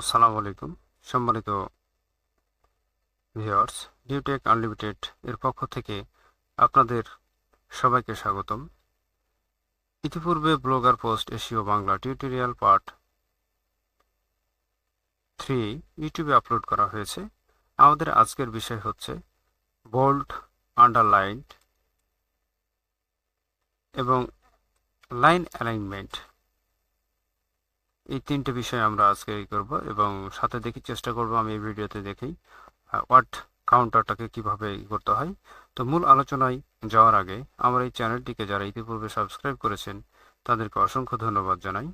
আসসালামু আলাইকুম। সম্মানিত ভিউয়ার্স নিউটেক আনলিমিটেড এর পক্ষ থেকে আপনাদের সবাইকে স্বাগতম। ইতিপূর্বে ব্লগার পোস্ট এশিও বাংলা টিউটোরিয়াল পার্ট থ্রি ইউটিউবে আপলোড করা হয়েছে। আমাদের আজকের বিষয় হচ্ছে বোল্ড আন্ডারলাইন এবং লাইন অ্যালাইনমেন্ট এই তিনটে বিষয় আমরা আজকে এই করব এবং সাথে দেখি চেষ্টা করব আমি এই ভিডিওতে দেখেই ওয়াট কাউন্টারটাকে কীভাবে করতে হয়। তো মূল আলোচনায় যাওয়ার আগে আমার এই চ্যানেলটিকে যারা ইতিপূর্বে সাবস্ক্রাইব করেছেন, তাদেরকে অসংখ্য ধন্যবাদ জানাই।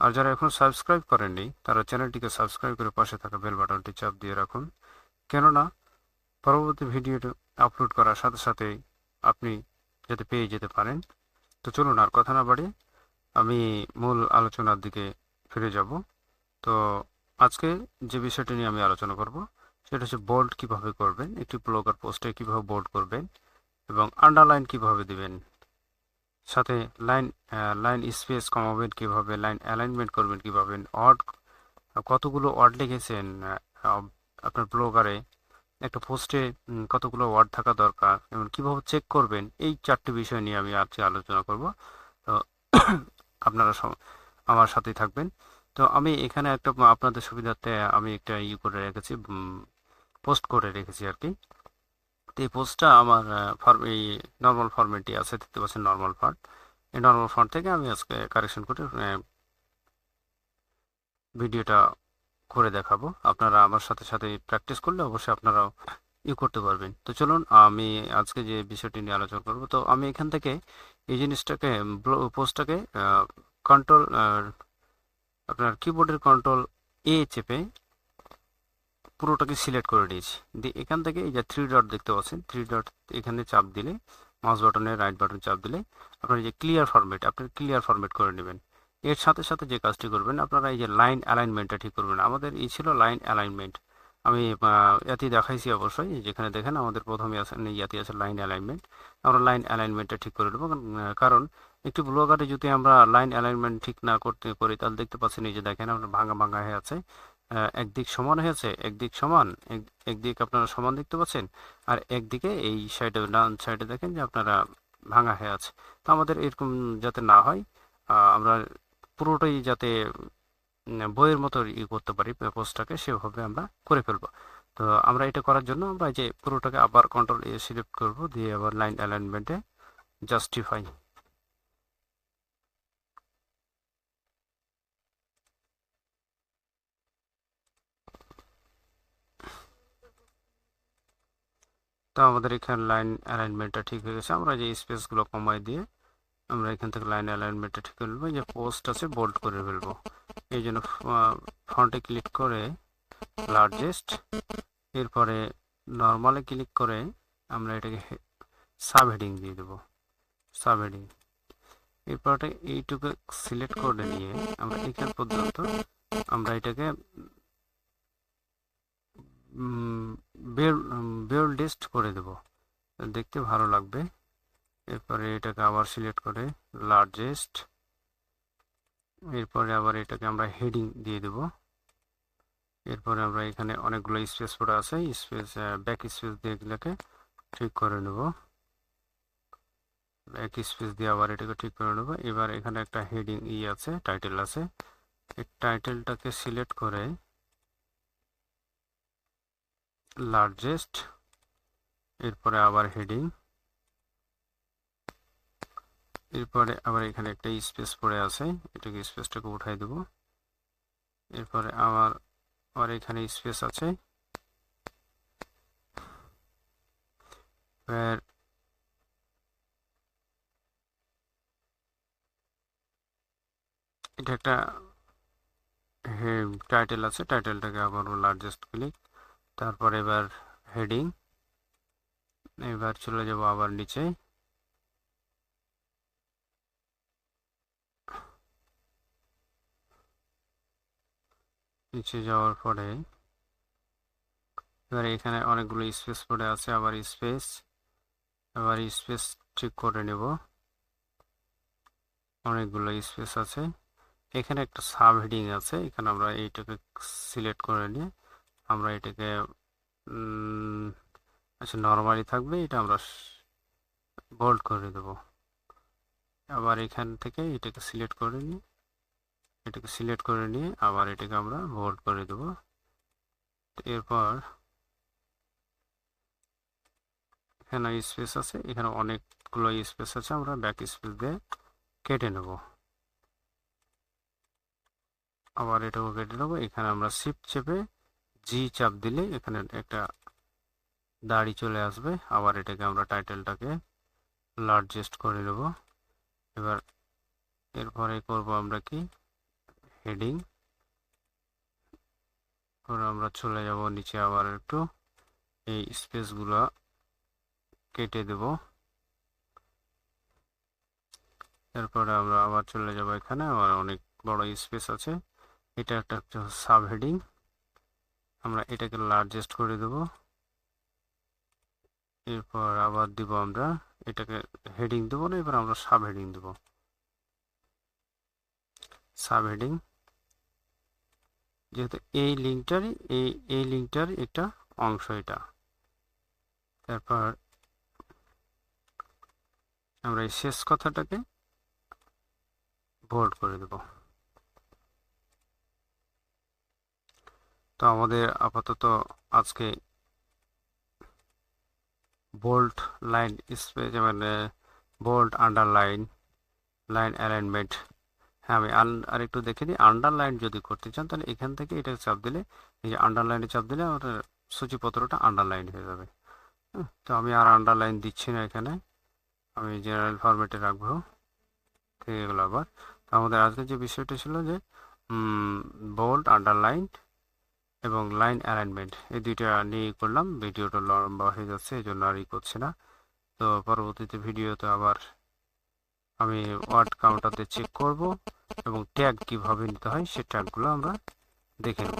আর যারা এখনও সাবস্ক্রাইব করেননি, তারা চ্যানেলটিকে সাবস্ক্রাইব করে পাশে থাকা বেল বাটনটি চাপ দিয়ে রাখুন। কেননা, পরবর্তী ভিডিও আপলোড করার সাথে সাথে আপনি যাতে পেয়ে যেতে পারেন। তো চলুন আর কথা না বাড়িয়ে, আমি মূল আলোচনার দিকে ফিরে যাব। তো আজকে যে বিষয়টি নিয়ে আমি আলোচনা করব, সেটা হচ্ছে বোল্ড কীভাবে করবেন, একটি ব্লগার পোস্টে কীভাবে বোল্ড করবেন এবং আন্ডারলাইন কীভাবে দিবেন। সাথে লাইন লাইন স্পেস কমাবেন কীভাবে লাইন অ্যালাইনমেন্ট করবেন কীভাবে ওয়ার্ড কতগুলো ওয়ার্ড লিখেছেন আপনার ব্লগারে একটা পোস্টে কতগুলো ওয়ার্ড থাকা দরকার, এবং কীভাবে চেক করবেন, এই চারটি বিষয় নিয়ে আমি আজকে আলোচনা করব। তো আপনারা আমার সাথেই থাকবেন। তো আমি এখানে একটা, আপনাদের সুবিধার্থে আমি একটা ই করে রেখেছি পোস্ট করে রেখেছি আর কি। তো এই পোস্টটা আমার ফর্ম এই নর্মাল ফর্মেটই আছে, দেখতে পাচ্ছেন নর্মাল ফন্ট এই নর্মাল ফন্ট থেকে আমি আজকে কারেকশন করে ভিডিওটা করে দেখাবো। আপনারা আমার সাথে সাথে প্র্যাকটিস করলে অবশ্যই আপনারাও ইউ করতে পারবেন। তো চলুন, আমি আজকে যে বিষয়টি নিয়ে আলোচনা করব, তো আমি এখান থেকে এই জিনিসটাকে পোস্টটাকে কন্ট্রোল আপনার কিবোর্ডের কন্ট্রোল এ চেপে পুরোটাকে সিলেক্ট করে দিয়েছি। দিয়ে এখান থেকে এই যে থ্রি ডট দেখতে পাচ্ছেন থ্রি ডট এখানে চাপ দিলে মাউস বাটনে রাইট বাটন চাপ দিলে আপনার যে ক্লিয়ার ফরম্যাট আপনি ক্লিয়ার ফরম্যাট করে নেবেন। এর সাথে সাথে যে কাজটি করবেন, আপনারা এই যে লাইন অ্যালাইনমেন্টটা ঠিক করবেন আমাদের এই ছিল লাইন অ্যালাইনমেন্ট আমি ইয়াতি দেখাইছি অবশ্যই, যেখানে দেখেন আমাদের প্রথমে আছে ইয়াতি আছে লাইন অ্যালাইনমেন্ট আমরা লাইন অ্যালাইনমেন্টটা ঠিক করে দেবো কারণ একটি ব্লগারে যদি আমরা লাইন অ্যালাইনমেন্ট ঠিক না করতে করি তাহলে দেখতে পাচ্ছি নিজে দেখেন আপনার ভাঙা ভাঙা হয়ে আছে। একদিক সমান হয়েছে, একদিক সমান, এক- একদিক আপনারা সমান দেখতে পাচ্ছেন, আর একদিকে এই সাইডে ডান সাইডে দেখেন যে আপনারা ভাঙা হয়ে আছে। তো আমাদের এরকম যাতে না হয় আমরা পুরোটাই যাতে বইয়ের মতো ই করতে পারি পোস্টটাকে সেভাবে আমরা করে ফেলব। তো আমরা এটা করার জন্য আমরা যে পুরোটাকে আবার কন্ট্রোল এ সিলেক্ট করব, দিয়ে আবার লাইন অ্যালাইনমেন্টে জাস্টিফাই তো আমাদের এখানে লাইন অ্যালাইনমেন্টটা ঠিক হয়ে গেছে। আমরা যে স্পেসগুলো কমাই দিয়ে আমরা এখান থেকে লাইন অ্যালাইনমেন্টটা ঠিক করে যে পোস্ট আছে বোল্ড করে ফেলব। এই জন্য ফন্টে ক্লিক করে লার্জেস্ট এরপরে নর্মালে ক্লিক করে আমরা এটাকে সাব হেডিং দিয়ে দেবো। সাব হেডিং এরপর এইটুকু সিলেক্ট করে নিয়ে আমরা এখান পর্যন্ত আমরা এটাকে বেল্ডিস্ট করে দেব। দেখতে ভালো লাগবে। এরপরে এটাকে আবার সিলেক্ট করে লার্জেস্ট এরপরে আবার এটাকে আমরা হেডিং দিয়ে দেব। এরপরে আমরা এখানে অনেকগুলো স্পেস পড়ে আছে স্পেস ব্যাক স্পেস দিয়ে এগুলোকে ঠিক করে নেব। ব্যাক স্পেস দিয়ে আবার এটাকে ঠিক করে নেব। এবার এখানে একটা হেডিং ই আছে টাইটেল আছে। এই টাইটেলটাকে সিলেক্ট করে লার্জেস্ট এরপরে আবার হেডিং এরপরে আবার এখানে একটা স্পেস পড়ে আছে, এটাকে স্পেসটাকে উঠাই দেব, এরপরে আবার আবার এখানে স্পেস আছে এটা একটা টাইটেল আছে টাইটেলটাকে আবার লার্জেস্ট ক্লিক তারপর এবার হেডিং এবার চলে যাব আবার নিচে। নিচে যাওয়ার পরে এবার এখানে অনেকগুলো স্পেস পড়ে আছে, আবার স্পেস আবার স্পেস ঠিক করে নেব। অনেকগুলো স্পেস আছে। এখানে একটা সাব হেডিং আছে, এখানে আমরা এইটাকে সিলেক্ট করে নিয়ে আমরা এটাকে আচ্ছা নর্মালি থাকবে, এটা আমরা বোল্ড করে দেব। আবার এখান থেকে এটাকে সিলেক্ট করে নিয়ে, এটাকে সিলেক্ট করে নিয়ে আবার এটাকে আমরা বোল্ড করে দেব। এরপর এখানে স্পেস আছে, এখানে অনেকগুলো স্পেস আছে, আমরা ব্যাক স্পেস দিয়ে কেটে নেব। আবার এটাও কেটে নেব, এখানে আমরা শিফট চেপে জি চাপ দিলে এখানে একটা দাড়ি চলে আসবে। আবার এটাকে আমরা টাইটেলটাকে লার্জেস্ট করে নেব। এবার এরপরে করব আমরা কি? হেডিং আমরা চলে যাব নিচে আবার একটু। এই স্পেসগুলো কেটে দেব। এরপরে আমরা আবার চলে যাব এখানে। আবার অনেক বড় স্পেস আছে। এটা একটা সাব হেডিং আমরা এটাকে লার্জেস্ট করে দেব। এরপর আবার দিব আমরা এটাকে হেডিং দেবো না, এবার আমরা সাব হেডিং দেব। সাব হেডিং যেহেতু এই লিঙ্কটারই এই এই লিঙ্কটার একটা অংশ এটা। তারপর আমরা এই শেষ কথাটাকে বোল্ড করে দেব। তো আমাদের আপাতত আজকে বোল্ট লাইন স্পেস মানে বোল্ট আন্ডারলাইন লাইন অ্যালাইনমেন্ট হ্যাঁ আমি আর একটু দেখে দিই আন্ডারলাইন যদি করতে চান, তাহলে এখান থেকে এটা চাপ দিলে, এই যে আন্ডারলাইনে চাপ দিলে আমার সূচিপত্রটা আন্ডারলাইন হয়ে যাবে। তো আমি আর আন্ডারলাইন দিচ্ছি না এখানে। আমি জেনারেল ফরম্যাটে রাখব। ঠিক এগুলো আবার। তো আমাদের আজকে যে বিষয়টা ছিল যে বোল্ড আন্ডারলাইন এবং লাইন অ্যালাইনমেন্ট এই দুইটা নিয়ে করলাম। ভিডিওটা লম্বা হয়ে যাচ্ছে এই জন্য আর ই করছে না। তো পরবর্তীতে ভিডিওতে আবার আমি ওয়ার্ড কাউন্টারতে চেক করব এবং ট্যাগ কীভাবে নিতে হয় সে ট্যাগগুলো আমরা দেখে নেব।